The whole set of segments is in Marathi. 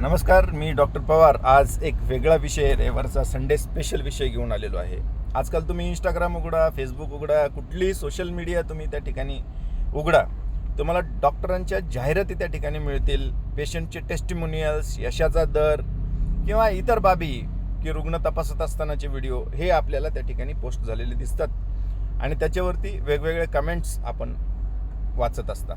नमस्कार मी डॉक्टर पवार. आज एक वेगळा विषय रविवारचा संडे स्पेशल विषय घेऊन आलेलो आहे. आजकाल तुम्ही इंस्टाग्राम उघडा फेसबुक उघडा कुठलीही सोशल मीडिया तुम्ही त्या ठिकाणी उघडा तुम्हाला डॉक्टरांच्या जाहिराती त्या ठिकाणी मिळतील. पेशंटचे टेस्टिमोनियल्स यशाचा दर किंवा इतर बाबी की रुग्ण तपासत असतानाचे व्हिडिओ हे आपल्याला त्या ठिकाणी पोस्ट झालेले दिसतात. आणि त्याच्यावरती वेगवेगळे कमेंट्स आपण वाचत असता.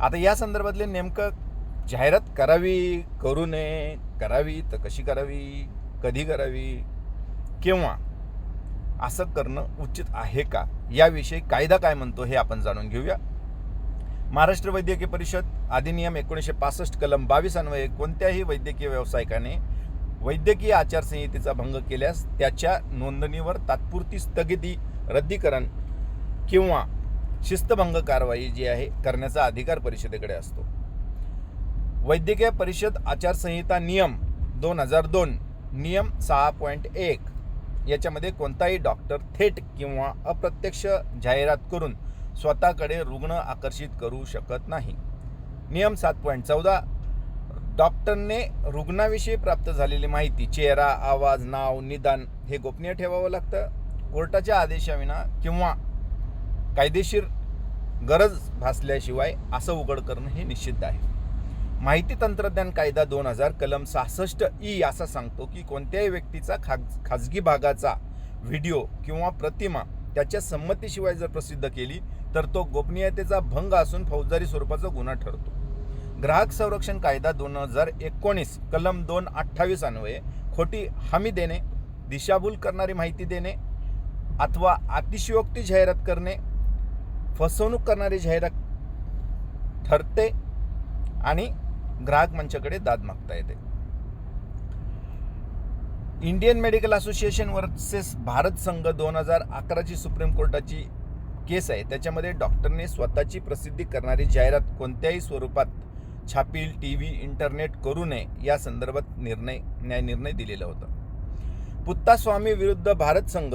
आता या संदर्भातले नेमकं जाहिरात करावी करू नये. करावी तर कशी करावी? कधी करावी? किंवा असं करणं उचित आहे का? याविषयी कायदा काय म्हणतो हे आपण जाणून घेऊया. महाराष्ट्र वैद्यकीय परिषद अधिनियम एकोणीसशे पासष्ट कलम बावीस अन्वये कोणत्याही वैद्यकीय व्यावसायिकाने वैद्यकीय आचारसंहितेचा भंग केल्यास त्याच्या नोंदणीवर तात्पुरती स्थगिती रद्दीकरण किंवा शिस्तभंग कारवाई जी आहे करण्याचा अधिकार परिषदेकडे असतो. वैद्यकीय परिषद आचारसंहिता नियम दोन हजार दोन नियम सहा पॉईंट एक. याच्यामध्ये कोणताही डॉक्टर थेट किंवा अप्रत्यक्ष जाहिरात करून स्वतःकडे रुग्ण आकर्षित करू शकत नाही. नियम सात पॉईंट चौदा. डॉक्टरने रुग्णाविषयी प्राप्त झालेली माहिती चेहरा आवाज नाव निदान हे गोपनीय ठेवावं लागतं. कोर्टाच्या आदेशाविना किंवा कायदेशीर गरज भासल्याशिवाय असं उघड करणं हे निश्चित आहे. माहिती तंत्रज्ञान कायदा दोन हजार कलम सहासष्ट ई असा सांगतो की कोणत्याही व्यक्तीचा खाज खाजगी भागाचा व्हिडिओ किंवा प्रतिमा त्याच्या संमतीशिवाय जर प्रसिद्ध केली तर तो गोपनीयतेचा भंग असून फौजदारी स्वरूपाचा गुन्हा ठरतो. ग्राहक संरक्षण कायदा दोन हजार एकोणीस कलम दोन अठ्ठावीस अन्वये खोटी हमी देणे दिशाभूल करणारी माहिती देणे अथवा अतिशयोक्ती जाहिरात करणे फसवणूक करणारी जाहिरात ठरते आणि ग्राहक मंचाकडे दाद मागता येते. Indian medical association versus Bharat संघ दोन हजार अकराची सुप्रीम कोर्टाची केस आहे. त्याच्यामध्ये डॉक्टरने स्वतःची प्रसिद्धी करणारी जाहिरात कोणत्याही स्वरूपात छापील टी व्ही इंटरनेट करू नये या संदर्भात निर्णय न्याय निर्णय दिलेला होता. पुत्तास्वामी विरुद्ध भारत संघ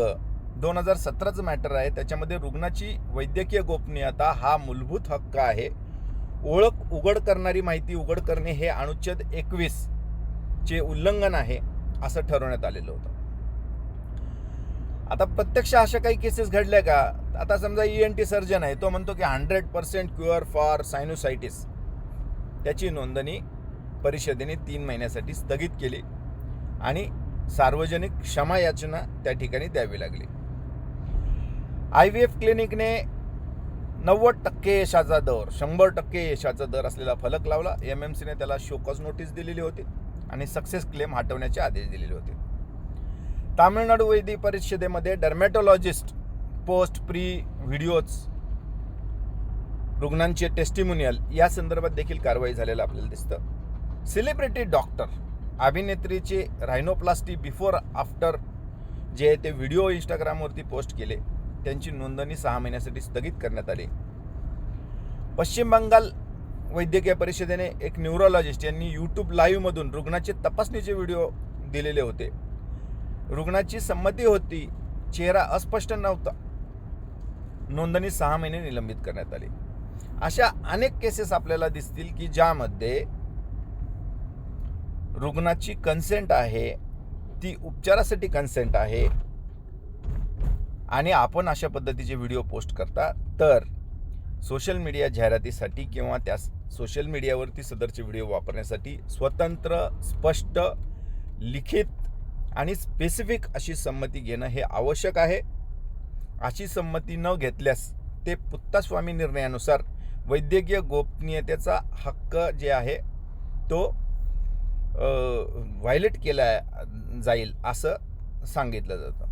दोन हजार सतराचं मॅटर आहे. त्याच्यामध्ये रुग्णाची वैद्यकीय गोपनीयता हा मूलभूत हक्क आहे. ओळख उघड करणारी माहिती उघड करणे हे अनुच्छेद एकवीस चे उल्लंघन आहे असं ठरवण्यात आलेलं होतं. आता प्रत्यक्ष अशा काही केसेस घडल्या का? आता समजा ई एन टी सर्जन आहे तो म्हणतो की hundred percent cure for sinusitis त्याची नोंदणी परिषदेने तीन महिन्यासाठी स्थगित केली आणि सार्वजनिक क्षमा याचना त्या ठिकाणी द्यावी लागली. आय व्ही एफ क्लिनिकने नव्वद टक्के यशाचा दर शंभर टक्के यशाचा दर असलेला फलक लावला. एम एम सीने त्याला शोकॉज नोटीस दिलेली होती आणि सक्सेस क्लेम हटवण्याचे आदेश दिलेले होते. तामिळनाडू वैद्य परिषदेमध्ये डर्मॅटोलॉजिस्ट पोस्ट प्री व्हिडिओज रुग्णांचे टेस्टिमोनियल या संदर्भात देखील कारवाई झालेलं आपल्याला दिसतं. सेलिब्रिटी डॉक्टर अभिनेत्रीचे रायनोप्लास्टी बिफोर आफ्टर जे ते व्हिडिओ इंस्टाग्रामवरती पोस्ट केले. त्यांची नोंदणी सहा महिन्यासाठी स्थगित करण्यात आली. पश्चिम बंगाल वैद्यकीय परिषदेने एक न्यूरोलॉजिस्ट यांनी यूट्यूब लाईव्हमधून रुग्णाचे तपासणीचे व्हिडिओ दिलेले होते. रुग्णाची संमती होती चेहरा अस्पष्ट नव्हता. नोंदणी सहा महिने निलंबित करण्यात आली. अशा अनेक केसेस आपल्याला दिसतील की ज्यामध्ये रुग्णाची कन्सेंट आहे ती उपचारासाठी कन्सेंट आहे आणि आपण अशा पद्धतीचे व्हिडिओ पोस्ट करता तर सोशल मीडिया जाहिरातीसाठी किंवा त्या सोशल मीडियावरती सदरचे व्हिडिओ वापरण्यासाठी स्वतंत्र स्पष्ट लिखित आणि स्पेसिफिक अशी संमती घेणं हे आवश्यक आहे. अशी संमती न घेतल्यास ते पुत्तास्वामी निर्णयानुसार वैद्यकीय गोपनीयतेचा हक्क जे आहे तो व्हायलेट केला जाईल असं सांगितलं जातं.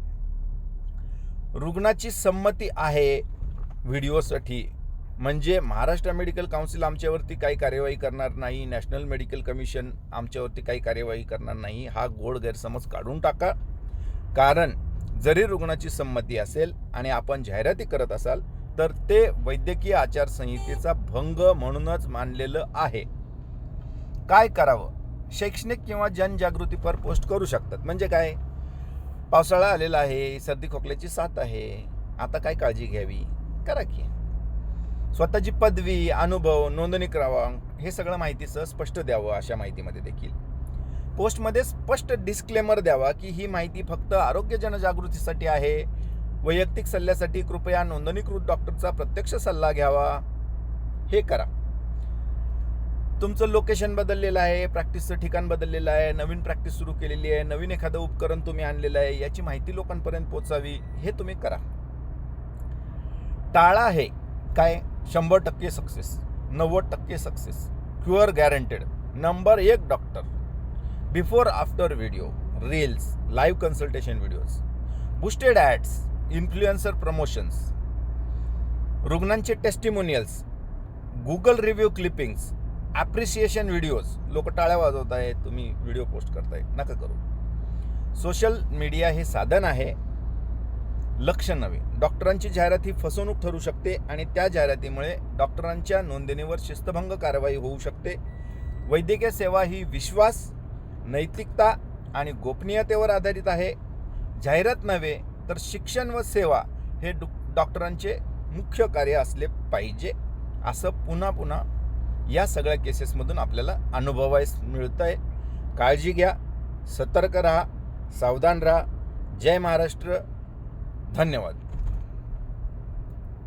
रुग्णाची संमती आहे व्हिडिओसाठी. म्हणजे महाराष्ट्र मेडिकल काउन्सिल आमच्यावरती काही कार्यवाही करणार नाही नॅशनल मेडिकल कमिशन आमच्यावरती काही कार्यवाही करणार नाही हा गोड गैरसमज काढून टाका. कारण जरी रुग्णाची संमती असेल आणि आपण जाहिराती करत असाल तर ते वैद्यकीय आचारसंहितेचा भंग म्हणूनच मानलेलं आहे. काय करावं? शैक्षणिक किंवा जनजागृतीपर पोस्ट करू शकतात. म्हणजे काय? पावसाळा आलेला आहे सर्दी खोकल्याची साथ आहे. आता काय काळजी घ्यावी? करा की. स्वतःची पदवी अनुभव नोंदणी क्रमांक हे सगळं माहितीसह स्पष्ट द्यावं अशा माहितीमध्ये देखील. पोस्टमध्ये स्पष्ट डिस्क्लेमर द्यावा की ही माहिती फक्त आरोग्य जनजागृतीसाठी आहे. वैयक्तिक सल्ल्यासाठी कृपया नोंदणीकृत डॉक्टरचा प्रत्यक्ष सल्ला घ्यावा. हे करा. तुमचं लोकेशन बदललेलं आहे प्रॅक्टिसचं ठिकाण बदललेलं आहे नवीन प्रॅक्टिस सुरू केलेली आहे नवीन एखादं उपकरण तुम्ही आणलेलं आहे याची माहिती लोकांपर्यंत पोचावी हे तुम्ही करा. टाळा आहे काय? शंभर टक्के सक्सेस नव्वद टक्के सक्सेस क्युअर गॅरंटेड नंबर एक doctor before after video reels live consultation videos boosted ads influencer promotions रुग्णांचे testimonials Google review clippings appreciation videos लोक टाळ्या वाजवत आहेत तुम्ही व्हिडिओ पोस्ट करताय. नका करू. सोशल मीडिया हे साधन आहे. लक्ष नव्हे. डॉक्टरांची जाहिरात ही फसवणूक ठरू शकते आणि त्या जाहिरातीमुळे डॉक्टरांच्या नोंदणीवर शिस्तभंग कारवाई होऊ शकते. वैद्यकीय सेवा ही विश्वास नैतिकता आणि गोपनीयतेवर आधारित आहे. जाहिरात नव्हे तर शिक्षण व सेवा हे डॉक्टरांचे मुख्य कार्य असले पाहिजे. असं पुन्हा पुन्हा या सगळ्या केसेसमधून आपल्याला अनुभवायस मिळतं आहे काळजी घ्या सतर्क राहा सावधान राहा. जय महाराष्ट्र. धन्यवाद.